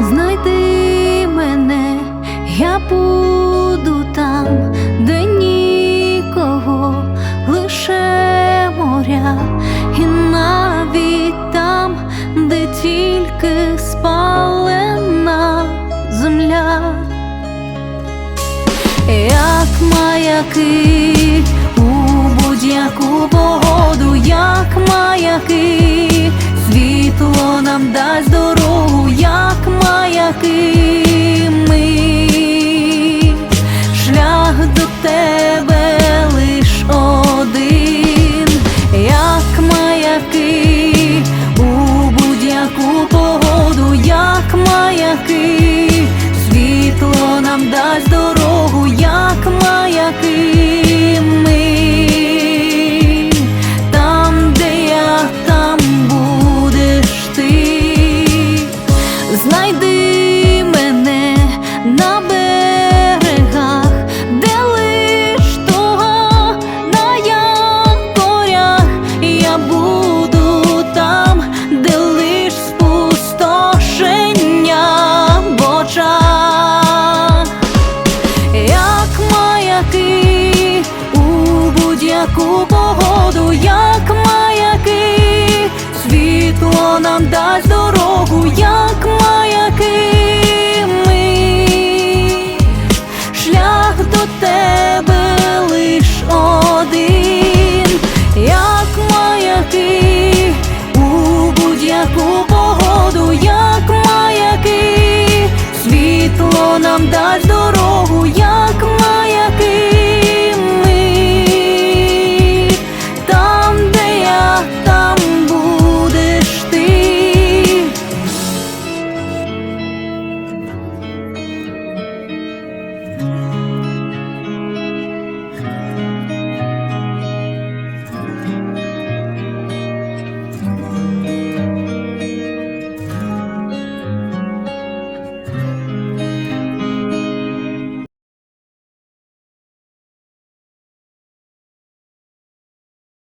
знайди мене, я буду там, де нікого, лише моря, і навіть там, де тільки спалена земля, як маяки у будь-яку погоду, як дасть дорогу, як маяки, маяки у будь-яку погоду, як маяки, світло нам дасть дорогу, як маяки, ми шлях до тебе лиш один, як маяки у будь-яку погоду, як маяки, світло нам дасть дорогу, як